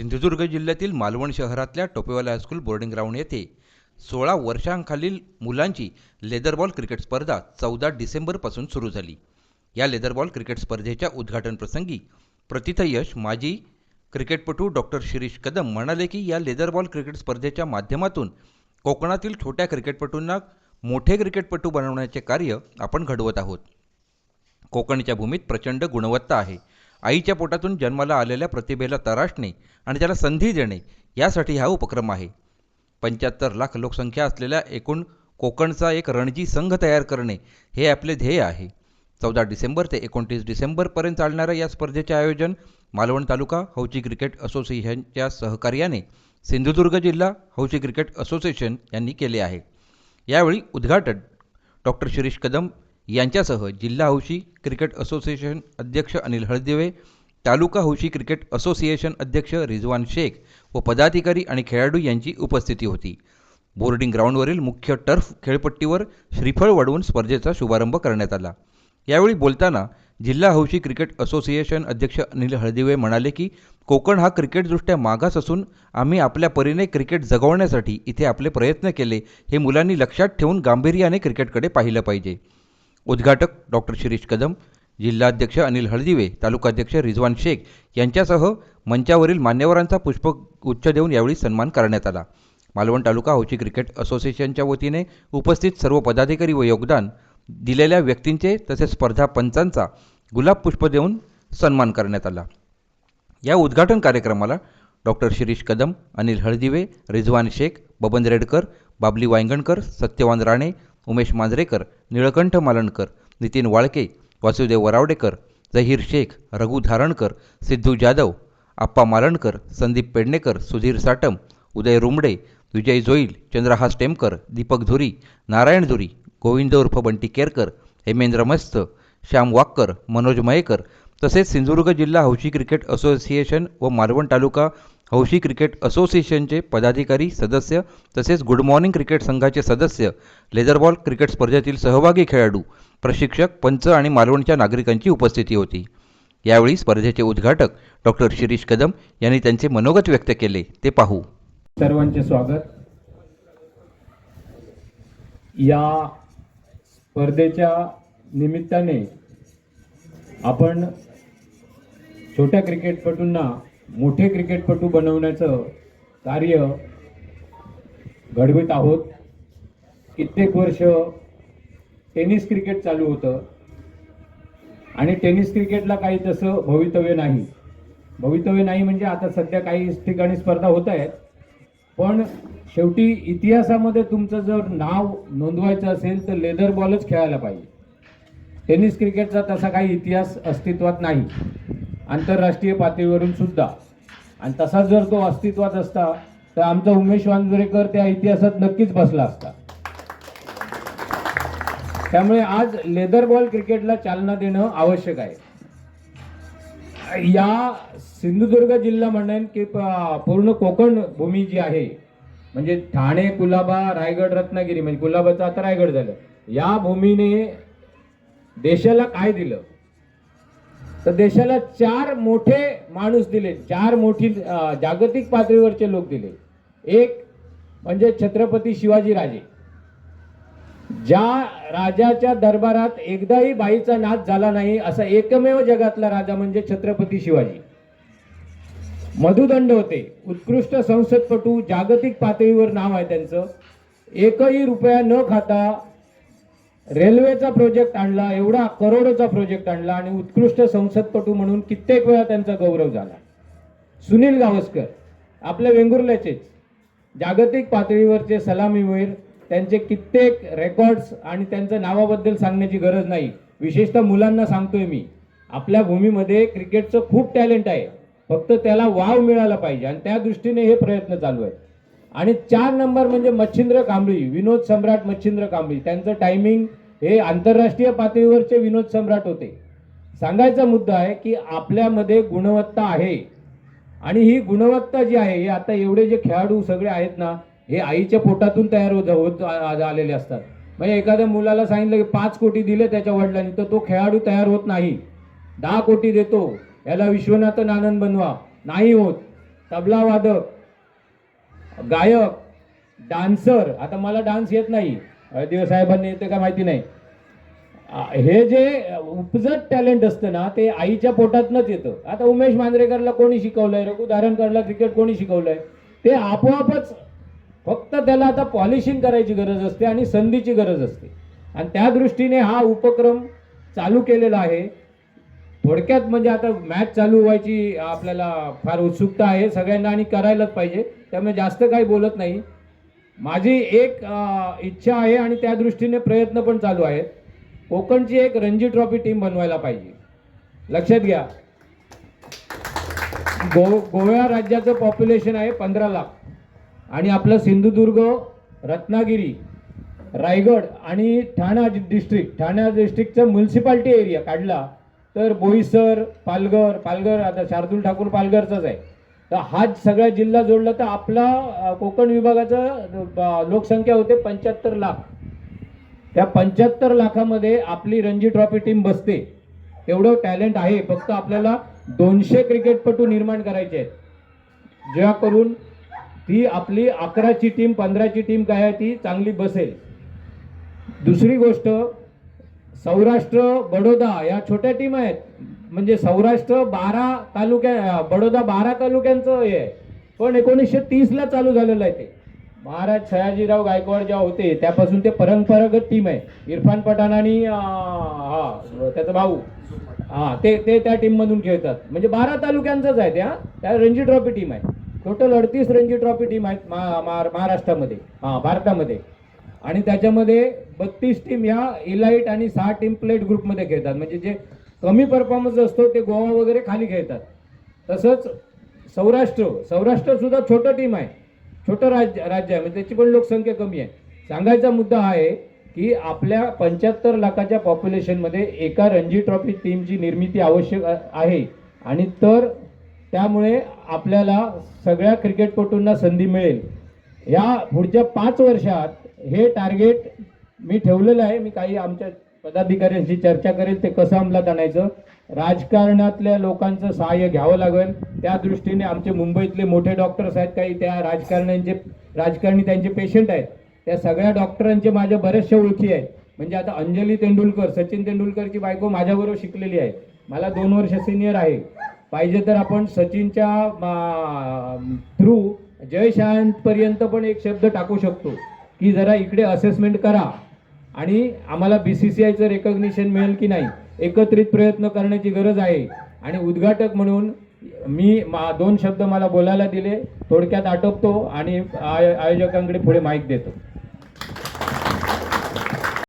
सिंधुदुर्ग जिल्ह्यातील मालवण शहरातल्या टोपेवाला high school boarding ground येथे सोळा वर्षांखालील मुलांची लेदरबॉल क्रिकेट स्पर्धा चौदा डिसेंबरपासून सुरू झाली. या लेदरबॉल क्रिकेट स्पर्धेच्या उद्घाटनप्रसंगी प्रतिथयश माजी क्रिकेटपटू डॉक्टर शिरीष कदम म्हणाले की या लेदरबॉल क्रिकेट स्पर्धेच्या माध्यमातून कोकणातील छोट्या क्रिकेटपटूंना मोठे क्रिकेटपटू बनवण्याचे कार्य आपण घडवत आहोत. कोकणच्या भूमीत प्रचंड गुणवत्ता आहे. आईच्या पोटातून जन्माला आलेल्या प्रतिभेला तराशणे आणि त्याला संधी देणे यासाठी हा उपक्रम आहे. पंच्याहत्तर लाख लोकसंख्या असलेल्या एकूण कोकणचा एक रणजी संघ तयार करणे हे आपले ध्येय आहे. चौदा डिसेंबर ते एकोणतीस डिसेंबरपर्यंत चालणाऱ्या या स्पर्धेचे आयोजन मालवण तालुका हौची क्रिकेट असोसिएशनच्या सहकार्याने सिंधुदुर्ग जिल्हा हौची क्रिकेट असोसिएशन यांनी केले आहे. यावेळी उद्घाटन डॉक्टर शिरीष कदम यांच्यासह जिल्हा हौशी क्रिकेट असोसिएशन अध्यक्ष अनिल हळदिवे तालुका हौशी क्रिकेट असोसिएशन अध्यक्ष रिजवान शेख व पदाधिकारी आणि खेळाडू यांची उपस्थिती होती. बोर्डिंग ग्राउंडवरील मुख्य टर्फ खेळपट्टीवर श्रीफळ वाढवून स्पर्धेचा शुभारंभ करण्यात आला. यावेळी बोलताना जिल्हा हौशी क्रिकेट असोसिएशन अध्यक्ष अनिल हळदिवे म्हणाले की कोकण हा क्रिकेटदृष्ट्या मागास असून आम्ही आपल्या परीने क्रिकेट जगवण्यासाठी इथे आपले प्रयत्न केले हे मुलांनी लक्षात ठेवून गांभीर्याने क्रिकेटकडे पाहिलं पाहिजे. उद्घाटक डॉक्टर शिरीष कदम जिल्हाध्यक्ष अनिल हळदिवे तालुकाध्यक्ष रिजवान शेख यांच्यासह मंचावरील मान्यवरांचा पुष्पगुच्छ देऊन यावेळी सन्मान करण्यात आला. मालवण तालुका हौची क्रिकेट असोसिएशनच्या वतीने उपस्थित सर्व पदाधिकारी व योगदान दिलेल्या व्यक्तींचे तसेच स्पर्धा पंचांचा गुलाब पुष्प देऊन सन्मान करण्यात आला. या उद्घाटन कार्यक्रमाला डॉक्टर शिरीष कदम अनिल हळदिवे रिझवान शेख बबन रेडकर बाबली वायंगणकर सत्यवान राणे उमेश मांजरेकर निळकंठ मालणकर नितीन वाळके वासुदेव वरावडेकर जहीर शेख रघु धारणकर सिद्धू जाधव आप्पा मालणकर संदीप पेडणेकर सुधीर साटम उदय रुमडे विजय जोईल चंद्रहास टेमकर दीपक धुरी नारायण धुरी गोविंद उर्फ बंटी केरकर हेमेंद्र मस्त श्याम वाक्कर मनोज मयेकर तसेच सिंधुदुर्ग जिल्हा हौशी क्रिकेट असोसिएशन व मालवण तालुका हौशी क्रिकेट असोसिएशनचे पदाधिकारी सदस्य तसेच गुड मॉर्निंग क्रिकेट संघाचे सदस्य लेदरबॉल क्रिकेट स्पर्धेतील सहभागी खेळाडू प्रशिक्षक पंच आणि मालवणच्या नागरिकांची उपस्थिती होती. यावेळी स्पर्धेचे उद्घाटक डॉक्टर शिरीष कदम यांनी त्यांचे मनोगत व्यक्त केले. ते पाहू. सर्वांचे स्वागत. या स्पर्धेच्या निमित्ताने आपण छोट्या क्रिकेटपटूंना मोठे क्रिकेटपटू बनवण्याचं कार्य घडवित आहोत. कित्येक वर्ष टेनिस क्रिकेट चालू होतं. आणि टेनिस क्रिकेटला काही तसं भवितव्य नाही. भवितव्य नाही म्हणजे आता सध्या काही ठिकाणी स्पर्धा होत आहेत. पण शेवटी इतिहासामध्ये तुमचं जर नाव नोंदवायचं असेल तर लेदर बॉलच खेळायला पाहिजे. टेनिस क्रिकेटचा तसा काही इतिहास अस्तित्वात नाही. आंतरराष्ट्रीय पातळीवरून सुद्धा. आणि तसाच जर तो अस्तित्वात असता तर आमचा उमेश वांजरेकर त्या इतिहासात नक्कीच बसला असता. त्यामुळे आज लेदर बॉल क्रिकेटला चालना देणं आवश्यक आहे. या सिंधुदुर्ग जिल्हा म्हणेन की पूर्ण कोकण भूमी जी आहे म्हणजे ठाणे कुलाबा रायगड रत्नागिरी म्हणजे कुलाबाचं आता रायगड झालं. या भूमीने देशाला काय दिलं? तर देशाला चार मोठे माणूस दिले चार मोठी जागतिक पातळीवरचे लोक दिले. एक म्हणजे छत्रपती शिवाजी राजे. ज्या राजाच्या दरबारात एकदाही बाईचा नाच झाला नाही असा एकमेव जगातला राजा म्हणजे छत्रपती शिवाजी. मधुदंड होते. उत्कृष्ट संसदपटू जागतिक पातळीवर नाव आहे त्यांचं. एकही रुपया न खाता रेल्वेचा प्रोजेक्ट आणला एवढा करोडोचा प्रोजेक्ट आणला आणि उत्कृष्ट संसदपटू म्हणून कित्येक वेळा त्यांचा गौरव झाला. सुनील गावस्कर आपल्या वेंगुर्ल्याचेच जागतिक पातळीवरचे सलामीवीर त्यांचे कित्येक रेकॉर्ड्स आणि त्यांच्या नावाबद्दल सांगण्याची गरज नाही. विशेषतः मुलांना सांगतोय मी. आपल्या भूमीमध्ये क्रिकेटचं खूप टॅलेंट आहे. फक्त त्याला वाव मिळाला पाहिजे आणि त्या दृष्टीने हे प्रयत्न चालू आहेत. आणि चार नंबर म्हणजे मच्छिंद्र कांबळी विनोद सम्राट मच्छिंद्र कांबळी. त्यांचं टायमिंग हे आंतरराष्ट्रीय पातळीवरचे विनोद सम्राट होते. सांगायचा मुद्दा आहे की आपल्यामध्ये गुणवत्ता आहे. आणि ही गुणवत्ता जी आहे हे आता एवढे जे खेळाडू सगळे आहेत ना हे आईच्या पोटातून तयार होत होत आलेले असतात. म्हणजे एखाद्या मुलाला सांगितलं की पाच कोटी दिले त्याच्या वडिलांनी तर तो खेळाडू तयार होत नाही. दहा कोटी देतो याला विश्वनाथन आनंद बनवा. नाही होत. तबला वादक गायक डान्सर आता मला डान्स येत नाही. दिवस साहेबांनी येते का माहिती नाही. हे जे उपजत टॅलेंट असतं ना ते आईच्या पोटातनंच येतं. आता उमेश मांजरेकरला कोणी शिकवलंय? रघु धारणकरला क्रिकेट कोणी शिकवलंय? ते आपोआपच फक्त त्याला आता पॉलिशिंग करायची गरज असते आणि संधीची गरज असते. आणि त्या दृष्टीने हा उपक्रम चालू केलेला आहे. थोडक्यात म्हणजे आता मॅच चालू व्हायची आपल्याला फार उत्सुकता आहे. सगळ्यांना आणि करायलाच पाहिजे. त्यामुळे जास्त काही बोलत नाही. माझी एक इच्छा आहे आणि त्या दृष्टीने प्रयत्न पण चालू आहेत. कोकणची एक रणजी ट्रॉफी टीम बनवायला पाहिजे. लक्षात घ्या. गो गोव्या राज्याचं पॉप्युलेशन आहे पंधरा लाख. आणि आपलं सिंधुदुर्ग रत्नागिरी रायगड आणि ठाणा डिस्ट्रिक्ट ठाणा डिस्ट्रिक्टचा म्युन्सिपाल्टी एरिया काढला. तर बोईसर पालघर पालघर आता शार्दूल ठाकूर पालघरचाच आहे. तर हा सगळा जिल्हा जोडला तर आपला कोकण विभागाचं लोकसंख्या होते पंच्याहत्तर लाख. त्या पंच्याहत्तर लाखामध्ये आपली रणजी ट्रॉफी टीम बसते. एवढं टॅलेंट आहे. फक्त आपल्याला दोनशे क्रिकेटपटू निर्माण करायचे आहेत. जेव्हा करून ती आपली अकराची टीम पंधराची टीम काय आहे ती चांगली बसेल. दुसरी गोष्ट सौराष्ट्र बडोदा या छोट्या टीम आहेत. म्हणजे सौराष्ट्र बारा तालुक्या बडोदा बारा तालुक्यांचं हे आहे. पण एकोणीसशे तीसला चालू झालेलं आहे ते. महाराज सयाजीराव गायकवाड जेव्हा होते त्यापासून ते परंपरागत टीम आहे. इरफान पठाण आणि हा त्याचा भाऊ. हा ते ते त्या टीममधून खेळतात. म्हणजे बारा तालुक्यांचंच आहे त्या त्या रणजी ट्रॉफी टीम आहे. टोटल अडतीस रणजी ट्रॉफी टीम आहेत महाराष्ट्रामध्ये. हा भारतामध्ये. आणि त्याच्यामध्ये बत्तीस टीम ह्या इलाईट आणि सहा टीम प्लेट ग्रुपमध्ये खेळतात. म्हणजे जे कमी परफॉर्मन्स असतो ते गोवा वगैरे खाली खेळतात. तसंच सौराष्ट्र सौराष्ट्रसुद्धा छोटं टीम आहे. छोटं राज्य राज्य आहे. म्हणजे त्याची पण लोकसंख्या कमी आहे. सांगायचा मुद्दा हा आहे की आपल्या पंच्याहत्तर लाखाच्या पॉप्युलेशनमध्ये एका रणजी ट्रॉफी टीमची निर्मिती आवश्यक आहे. आणि तर त्यामुळे आपल्याला सगळ्या क्रिकेटपटूंना संधी मिळेल. या पुढच्या पाच वर्षात हे टार्गेट मी ठेवलेलं आहे. मी काही आमच्या पदाधिकाऱ्यांशी चर्चा करेल ते कसं अंमलात आणायचं. राजकारणातल्या लोकांचं सहाय्य घ्यावं लागेल. त्या दृष्टीने आमचे मुंबईतले मोठे डॉक्टर्स आहेत काही त्या राजकारण्यांचे राजकारणी त्यांचे पेशंट आहेत. त्या सगळ्या डॉक्टरांचे माझ्या बऱ्याचशा ओळखी आहेत. म्हणजे आता अंजली तेंडुलकर सचिन तेंडुलकरची बायको माझ्याबरोबर शिकलेली आहे. मला दोन वर्ष सिनियर आहे. पाहिजे तर आपण सचिनच्या थ्रू जयशांतपर्यंत पण एक शब्द टाकू शकतो. की जरा इकडे असेसमेंट करा. आणि आम्हाला बी सी सी आयचं रेकग्निशन मिळेल की नाही एकत्रित प्रयत्न करण्याची गरज आहे. आणि उद्घाटक म्हणून मी मा दोन शब्द मला बोलायला दिले थोडक्यात आटोपतो आणि आय- आयोजकांकडे पुढे माईक देतो.